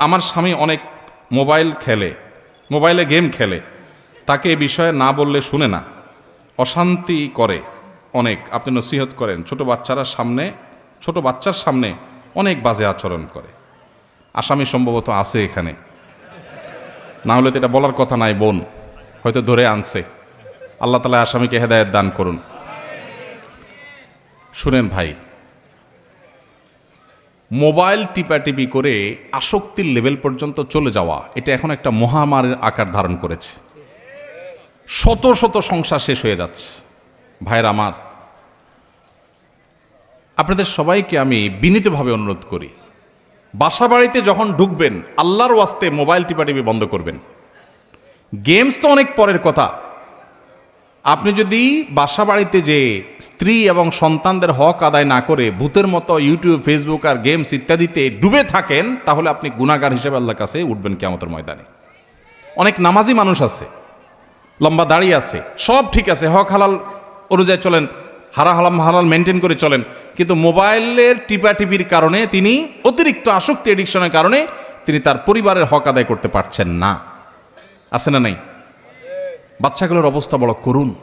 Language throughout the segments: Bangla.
আমার স্বামী অনেক মোবাইল খেলে, মোবাইলে গেম খেলে। তাকে এ বিষয়ে না বললে শুনে না। অশান্তি করে অনেক, আপনি নসিহত করেন। ছোট বাচ্চারা সামনে, ছোট বাচ্চার সামনে অনেক বাজে আচরণ করে। আসামি সম্ভবত আছে এখানে। না হলে তো এটা বলার কথা নাই, বোন। হয়তো ধরে আনছে। আল্লাহ তালা আসামিকে হেদায়ত দান করুন। শুনেন ভাই মোবাইল টিপাটিপি করে আসক্তির লেভেল পর্যন্ত চলে যাওয়া, এটা এখন একটা মহামারীর আকার ধারণ করেছে। শত শত সংসার শেষ হয়ে যাচ্ছে। ভাইয়ের আমার, আপনাদের সবাইকে আমি বিনীতভাবে অনুরোধ করি বাসা বাড়িতে যখন ঢুকবেন, আল্লাহর ওয়াস্তে মোবাইল টিপাটিপি বন্ধ করবেন। গেমস তো অনেক পরের কথা আপনি যদি বাসা বাড়িতে যে স্ত্রী এবং সন্তানদের হক আদায় না করে ভূতের মতো ইউটিউব ফেসবুক আর গেমস ইত্যাদিতে ডুবে থাকেন, তাহলে আপনি গুণাগার হিসেবে আল্লাহর কাছে উঠবেন কেমতের ময়দানে। অনেক নামাজি মানুষ আছে, লম্বা দাড়ি আছে, সব ঠিক আছে, হক হালাল অনুযায়ী চলেন, হারা হালাম হালাল মেনটেন করে চলেন, কিন্তু মোবাইলের টিপাটিপির কারণে তিনি অতিরিক্ত আসক্তি এডিকশনের কারণে তিনি তার পরিবারের হক আদায় করতে পারছেন না। আছে না নাই? বাচ্চাগুলোর অবস্থা বড় করুন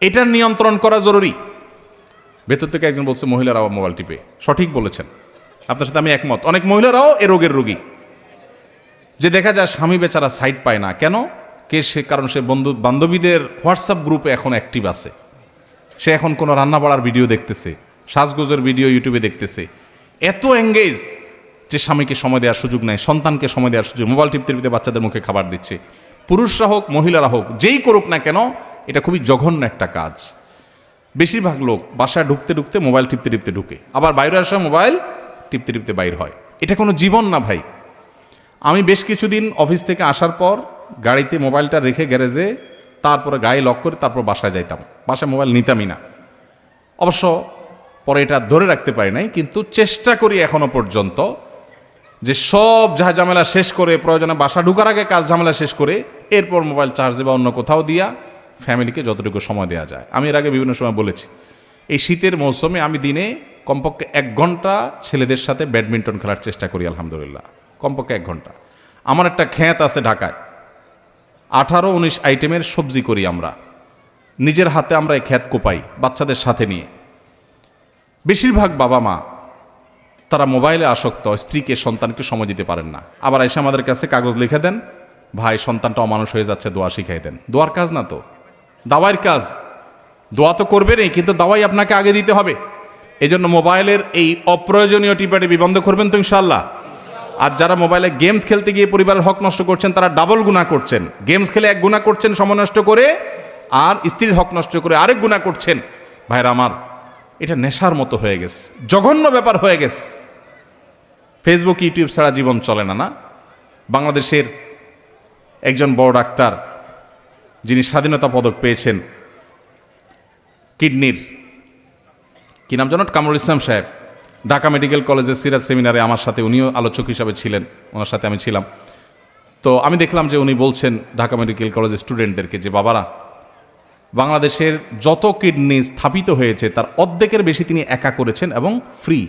এটার নিয়ন্ত্রণ করা জরুরি। ভেতর থেকে একজন বলছে, মহিলারাও মোবাইল টিপে। সঠিক বলেছেন। আপনার সাথে আমি একমত। অনেক মহিলারাও এ রোগের রোগী। যে দেখা যায় স্বামী বেচারা সাইড পায় না। কেন? কে সে কারণ সে বন্ধু, বান্ধবীদের হোয়াটসঅ্যাপ গ্রুপে এখন অ্যাক্টিভ আছে। সে এখন কোনো রান্না বাড়ার ভিডিও দেখতেছে, সাজগোজের ভিডিও ইউটিউবে দেখতেছে। এত এঙ্গেজ যে স্বামীকে সময় দেওয়ার সুযোগ নেয় সন্তানকে সময় দেওয়ার সুযোগ, মোবাইল টিপতে টিপতে বাচ্চাদের মুখে খাবার দিচ্ছে। পুরুষরা হোক, মহিলারা হোক, যেই করুক না কেন, এটা খুবই জঘন্য একটা কাজ। বেশিরভাগ লোক বাসায় ঢুকতে ঢুকতে মোবাইল টিপতে টিপতে ঢুকে, আবার বাইরে আসা মোবাইল টিপতে টিপতে বাইর হয়। এটা কোনো জীবন না ভাই। আমি বেশ কিছুদিন অফিস থেকে আসার পর গাড়িতে মোবাইলটা রেখে গ্যারেজে, তারপরে গায়ে লক করে তারপর বাসায় যাইতাম। বাসায় মোবাইল নিতামই না। অবশ্য পরে এটা ধরে রাখতে পারি নাই, কিন্তু চেষ্টা করি এখনও পর্যন্ত যে সব যা ঝামেলা শেষ করে, প্রয়োজনে বাসা ঢুকার আগে কাজ ঝামেলা শেষ করে, এরপর মোবাইল চার্জে বা অন্য কোথাও দিয়া ফ্যামিলিকে যতটুকু সময় দেওয়া যায়। আমি এর আগে বিভিন্ন সময় বলেছি, এই শীতের মৌসুমে আমি দিনে কমপক্ষে এক ঘণ্টা ছেলেদের সাথে ব্যাডমিন্টন খেলার চেষ্টা করি, আলহামদুলিল্লাহ। কমপক্ষে এক ঘণ্টা। আমার একটা খ্যাত আছে ঢাকায়। আঠারো, উনিশ আইটেমের সবজি করি আমরা। নিজের হাতে আমরা এই খ্যাত কোপাই বাচ্চাদের সাথে নিয়ে। বেশিরভাগ বাবা মা তারা মোবাইলে আসক্ত, স্ত্রীকে, সন্তানকে সময় দিতে পারেন না। আবার এসে আমাদের কাছে কাগজ লিখে দেন, ভাই, সন্তানটা অমানুষ হয়ে যাচ্ছে, দোয়া শিখাই দেন। দোয়ার কাজ না তো। দাওয়ার কাজ। দোয়া তো করবেনই কিন্তু দাওয়াই আপনাকে আগে দিতে হবে। এই জন্য মোবাইলের এই অপ্রয়োজনীয় টিপাটিপি বন্ধ করবেন তো ইনশাল্লাহ আর যারা মোবাইলে গেমস খেলতে গিয়ে পরিবারের হক নষ্ট করছেন, তারা ডাবল গুণা করছেন। গেমস খেলে এক গুণা করছেন, সময় নষ্ট করে, আর স্ত্রীর হক নষ্ট করে আরেক গুণা করছেন। ভাইরা আমার, এটা নেশার মতো হয়ে গেছে। জঘন্য ব্যাপার হয়ে গেছে। ফেসবুক ইউটিউব ছাড়া জীবন চলে না না? বাংলাদেশের একজন বড় ডাক্তার, যিনি স্বাধীনতা পদক পেয়েছেন কিডনির। কি নাম জানো? কামরুল ইসলাম সাহেব। ঢাকা মেডিকেল কলেজের সিরাজ সেমিনারে আমার সাথে উনিও আলোচক হিসাবে ছিলেন, ওনার সাথে আমি ছিলাম। তো আমি দেখলাম যে উনি বলছেন ঢাকা মেডিকেল কলেজের স্টুডেন্টদেরকে যে, বাবারা, বাংলাদেশের যত কিডনি স্থাপিত হয়েছে, তার অর্ধেকের বেশি তিনি একা করেছেন এবং ফ্রি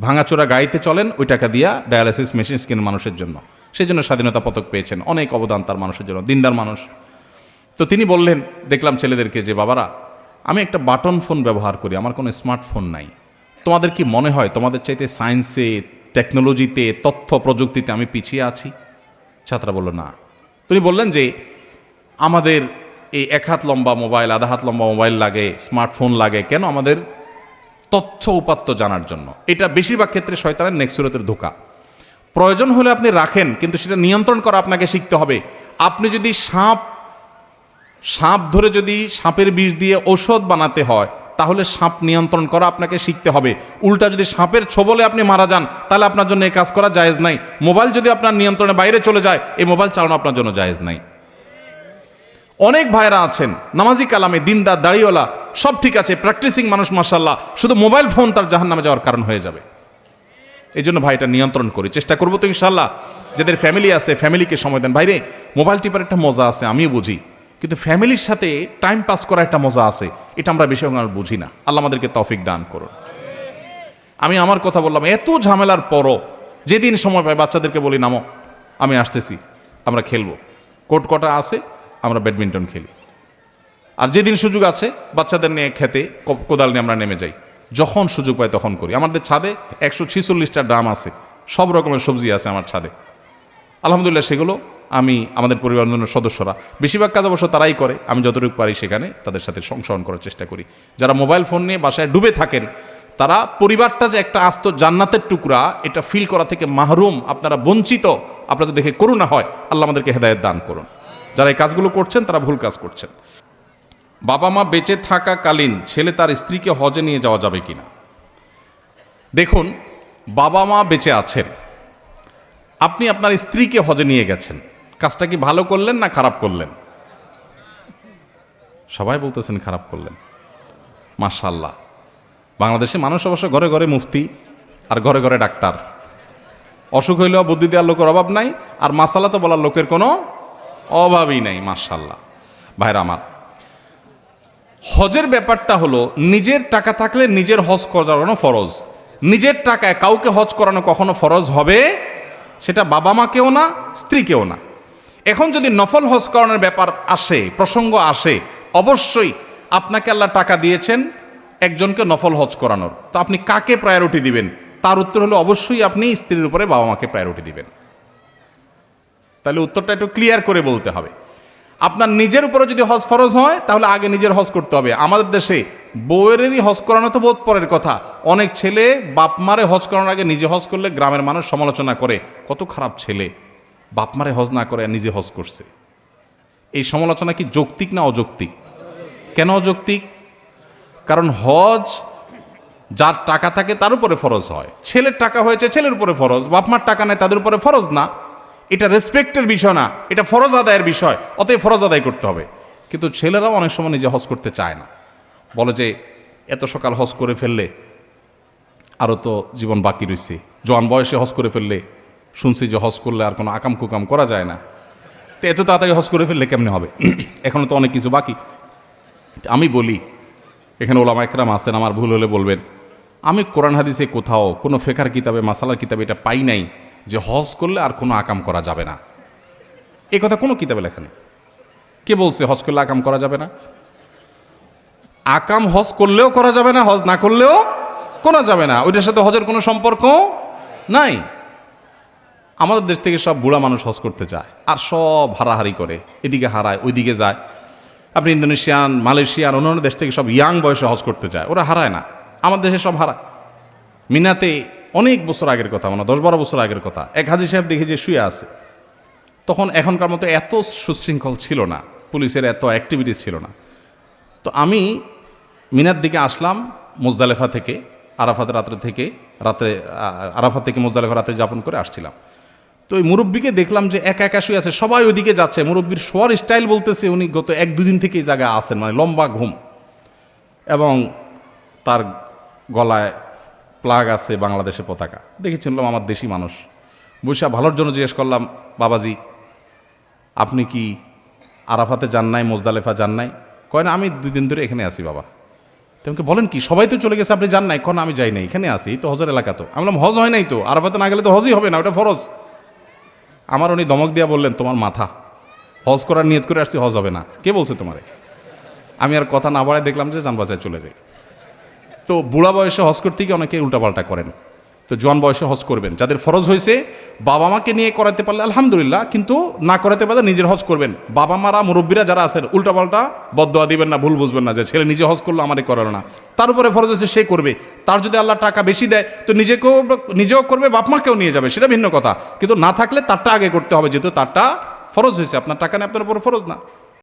ভাঙাচোরা গাড়িতে চলেন, ওই টাকা দিয়া ডায়ালিসিস মেশিন কেনেন মানুষের জন্য। সেই জন্য স্বাধীনতা পদক পেয়েছেন, অনেক অবদান তার মানুষের জন্য, দিনদার মানুষ। তো তিনি বললেন, দেখলাম ছেলেদেরকে যে, বাবারা, আমি একটা বাটন ফোন ব্যবহার করি, আমার কোনো স্মার্টফোন নাই। তোমাদের কি মনে হয়, তোমাদের চাইতে সায়েন্সে, টেকনোলজিতে, তথ্য প্রযুক্তিতে আমি পিছিয়ে আছি? ছাত্রা বলল, না। তিনি বললেন যে, আমাদের এই এক হাত লম্বা মোবাইল, আধা হাত লম্বা মোবাইল লাগে, স্মার্টফোন লাগে, কেন আমাদের তথ্য উপাত্ত জানার জন্য। এটা বেশিরভাগ ক্ষেত্রে শয়তানের নেক্সুরতের ধোকা। প্রয়োজন হলে আপনি রাখেন, কিন্তু সেটা নিয়ন্ত্রণ করা আপনাকে শিখতে হবে। আপনি যদি সাপ সাপ ধরে যদি সাপের বিষ দিয়ে ঔষধ বানাতে হয়, তাহলে সাপ নিয়ন্ত্রণ করা আপনাকে শিখতে হবে। উল্টা যদি সাপের ছোবলে আপনি মারা যান, তাহলে আপনার জন্য এই কাজ করা জায়েজ নাই। মোবাইল যদি আপনার নিয়ন্ত্রণে বাইরে চলে যায়, এই মোবাইল চালানো আপনার জন্য জায়েজ নাই। অনেক ভাইরা আছেন, নামাজি কালামে, দিনদার, দাড়িওয়ালা, সব ঠিক আছে প্র্যাকটিসিং মানুষ মাসাল্লাহ শুধু মোবাইল ফোন তার জাহান নামে যাওয়ার কারণ হয়ে যাবে। এই জন্য ভাই এটা নিয়ন্ত্রণ করি, চেষ্টা করব তো ইনশাল্লাহ যাদের ফ্যামিলি আছে ফ্যামিলিকে সময় দেন। ভাইরে মোবাইল টিপার একটা মজা আছে, আমিও বুঝি, কিন্তু ফ্যামিলির সাথে টাইম পাস করা একটা মজা আছে, এটা আমরা বেশি বুঝি না। আল্লাহ আমাদেরকে তৌফিক দান করুন। আমি আমার কথা বললাম, এত ঝামেলার পরও যেদিন সময় পাই, বাচ্চাদেরকে বলি, নামো, আমি আসতেছি, আমরা খেলব। কোর্ট কটা আছে? আমরা ব্যাডমিন্টন খেলি। আর যেদিন সুযোগ আছে, বাচ্চাদের নিয়ে খেতে কোদাল নিয়ে আমরা নেমে যাই। যখন সুযোগ পাই তখন করি। আমাদের ছাদে একশো ছিচল্লিশটা ড্রাম আছে। সব রকমের সবজি আছে আমার ছাদে। আলহামদুলিল্লাহ সেগুলো আমি, আমাদের পরিবারের সদস্যরা, বেশিরভাগ কাজ অবশ্য তারাই করে। আমি যতটুকু পারি সেখানে তাদের সাথে সংশোধন করার চেষ্টা করি। যারা মোবাইল ফোন নিয়ে বাসায় ডুবে থাকেন, তারা পরিবারটা যে একটা আস্ত জান্নাতের টুকরা, এটা ফিল করা থেকে মাহরুম, আপনারা বঞ্চিত, আপনাদের দেখে করুণা হয়, আল্লাহ আমাদেরকে হেদায়ত দান করুন। যারা এই কাজগুলো করছেন, তারা ভুল কাজ করছেন। বাবা মা বেঁচে থাকাকালীন ছেলে তার স্ত্রীকে হজে নিয়ে যাওয়া যাবে কিনা? দেখুন, বাবা মা বেঁচে আছেন। আপনি আপনার স্ত্রীকে হজে নিয়ে গেছেন। কাজটা কি ভালো করলেন না খারাপ করলেন? সবাই বলতেছেন খারাপ করলেন। মাশাল্লাহ বাংলাদেশে মানুষ অবশ্য ঘরে ঘরে মুফতি আর ঘরে ঘরে ডাক্তার। অসুখ হইলেও বুদ্ধি দেওয়ার লোকের অভাব নাই, আর মাসালা তো বলার লোকের কোনো অভাবই নাই মাশাল্লাহ ভাইরা আমার, হজের ব্যাপারটা হলো নিজের টাকা থাকলে নিজের হজ করানো ফরজ। নিজের টাকায় কাউকে হজ করানো কখনো ফরজ হবে? সেটা বাবা মাকেও না, স্ত্রীকেও না। এখন যদি নফল হজ করানোর ব্যাপার আসে, প্রসঙ্গ আসে, অবশ্যই আপনাকে আল্লাহ টাকা দিয়েছেন একজনকে নফল হজ করানোর। তো আপনি কাকে প্রায়োরিটি দিবেন? তার উত্তর হলো অবশ্যই আপনি স্ত্রীর উপরে বাবা মাকে প্রায়োরিটি দিবেন। তাহলে উত্তরটা একটু ক্লিয়ার করে বলতে হবে। আপনার নিজের উপরে যদি হজ ফরজ হয়, তাহলে আগে নিজের হজ করতে হবে। আমাদের দেশে বউয়েরই হজ করানো তো বোধ পরের কথা। অনেক ছেলে বাপ মারে হজ করানোর আগে নিজে হজ করলে গ্রামের মানুষ সমালোচনা করে, কত খারাপ ছেলে। বাপ মারে হজ না করে নিজে হজ করছে। এই সমালোচনা কি যৌক্তিক না অযৌক্তিক? কেন অযৌক্তিক? কারণ হজ যার টাকা থাকে তার উপরে ফরজ হয়। ছেলের টাকা হয়েছে, ছেলের উপরে ফরজ। বাপ মার টাকা নেয় তাদের উপরে ফরজ না। এটা রেসপেক্টের বিষয় না, এটা ফরজ আদায়ের বিষয়, অতএব ফরজ আদায় করতে হবে। কিন্তু ছেলেরাও অনেক সময় নিজে হজ করতে চায় না। বলে যে, এত সকাল হজ করে ফেললে আরও তো জীবন বাকি রয়েছে জোয়ান বয়সে হজ করে ফেললে শুনছি যে হজ করলে আর কোনো আকাম কুকাম করা যায় না। তো এত তাড়াতাড়ি হজ করে ফেললে কেমনে হবে? এখনও তো অনেক কিছু বাকি। আমি বলি, এখানে ওলামা একরাম আছেন, আমার ভুল হলে বলবেন। আমি কোরআন হাদিসে কোথাও কোনো ফেকার কিতাবে, মাসালার কিতাবে এটা পাই নাই। যে হজ করলে আর কোনো আকাম করা যাবে না। এ কথা কোনো কিতাবে লেখা নেই। কে বলছে হজ করলে আকাম করা যাবে না? আকাম হজ করলেও করা যাবে না, হজ না করলেও করা যাবে না। ওইটার সাথে হজের কোনো সম্পর্ক নাই। আমাদের দেশ থেকে সব বুড়া মানুষ হজ করতে চায় আর সব হারাহারি করে। এদিকে হারায়, ওইদিকে যায়। আপনি ইন্দোনেশিয়ান, মালয়েশিয়ান, অন্যান্য দেশ থেকে সব ইয়াং বয়সে হজ করতে চায়। ওরা হারায় না। আমাদের দেশে সব হারায়। মিনাতে অনেক বছর আগের কথা মানে দশ বারো বছর আগের কথা। এক হাজি সাহেব দেখে যে শুয়ে আছে, তখন এখনকার মতো এত সুশৃঙ্খল ছিল না, পুলিশের এত অ্যাক্টিভিটিস ছিল না। তো আমি মিনার দিকে আসলাম মুজদালেফা থেকে, আরাফাত রাত্রে থেকে, রাত্রে আরাফাত থেকে মুজদালেফা রাতে যাপন করে আসছিলাম। তো ওই মুরব্বীকে দেখলাম যে একা একা শুয়ে আছে, সবাই ওইদিকে যাচ্ছে। মুরব্বীর শোয়ার স্টাইল বলতেছে উনি গত এক দুদিন থেকে এই জায়গায় আসেন মানে লম্বা ঘুম। এবং তার গলায় প্লাগ আছে বাংলাদেশের পতাকা। দেখে চিনলাম আমার দেশি মানুষ। বৈশা ভালোর জন্য জিজ্ঞেস করলাম, বাবাজি, আপনি কি আরাফাতে যান নাই, মোজদালেফা যান নাই? কয়, না, আমি দুই দিন ধরে এখানে আছি, বাবা। তোমাকে বলেন কি, সবাই তো চলে গেছে, আপনি যান নাই? কোন আমি যাই নাই, এখানে এই তো হজের এলাকা তো। আমি বললাম, হজ হয় নাই তো? আরাফাতে না গেলে তো হজই হবে না, ওটা ফরজ। আমার উনি দমক দিয়া বললেন, তোমার মাথা, হজ করার নিয়ত করে আসছি, হজ হবে না। কে বলছে তোমারে? আমি আর কথা না বাড়ায় দেখলাম যে যান বাজায় চলে যাই তো বুড়া বয়সে হজ করতে গিয়ে অনেকে উল্টাপাল্টা করেন। তো জোয়ান বয়সে হজ করবেন। যাদের ফরজ হয়েছে, বাবা মাকে নিয়ে করাতে পারলে আলহামদুলিল্লাহ, কিন্তু না করাতে পারলে নিজের হজ করবেন। বাবা মারা মুরব্বীরা যারা আছেন, উল্টাপাল্টা বদয়া দিবেন না, ভুল বুঝবেন না যে ছেলে নিজে হজ করল, আমারে করালো না। তার উপরে ফরজ হয়েছে, সে করবে। তার যদি আল্লাহ টাকা বেশি দেয়, তো নিজেকেও, নিজেও করবে, বাপ মাকেও নিয়ে যাবে, সেটা ভিন্ন কথা। কিন্তু না থাকলে তারটা আগে করতে হবে, যেহেতু তারটা ফরজ হয়েছে। আপনার টাকা নেই, আপনার উপর ফরজ না।